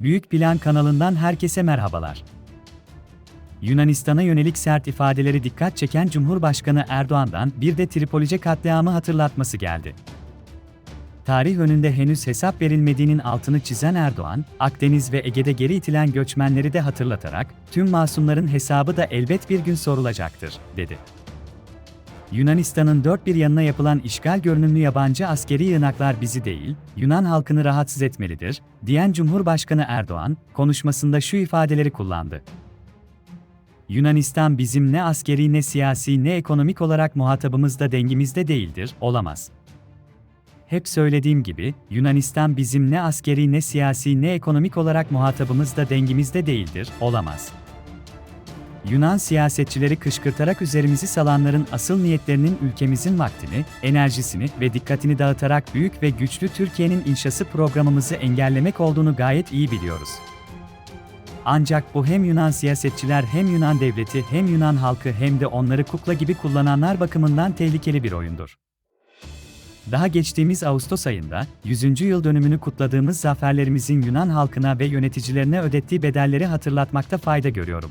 Büyük Plan kanalından herkese merhabalar. Yunanistan'a yönelik sert ifadeleri dikkat çeken Cumhurbaşkanı Erdoğan'dan bir de Tripolice katliamı hatırlatması geldi. Tarih önünde henüz hesap verilmediğinin altını çizen Erdoğan, Akdeniz ve Ege'de geri itilen göçmenleri de hatırlatarak, tüm masumların hesabı da elbet bir gün sorulacaktır, dedi. Yunanistan'ın dört bir yanına yapılan işgal görünümlü yabancı askeri yığınaklar bizi değil, Yunan halkını rahatsız etmelidir, diyen Cumhurbaşkanı Erdoğan, konuşmasında şu ifadeleri kullandı. Yunanistan bizim ne askeri ne siyasi ne ekonomik olarak muhatabımızda dengimizde değildir, olamaz. Hep söylediğim gibi, Yunanistan bizim ne askeri ne siyasi ne ekonomik olarak muhatabımızda dengimizde değildir, olamaz. Yunan siyasetçileri kışkırtarak üzerimizi salanların asıl niyetlerinin ülkemizin vaktini, enerjisini ve dikkatini dağıtarak büyük ve güçlü Türkiye'nin inşası programımızı engellemek olduğunu gayet iyi biliyoruz. Ancak bu hem Yunan siyasetçiler hem Yunan devleti hem Yunan halkı hem de onları kukla gibi kullananlar bakımından tehlikeli bir oyundur. Daha geçtiğimiz Ağustos ayında, 100. yıl dönümünü kutladığımız zaferlerimizin Yunan halkına ve yöneticilerine ödettiği bedelleri hatırlatmakta fayda görüyorum.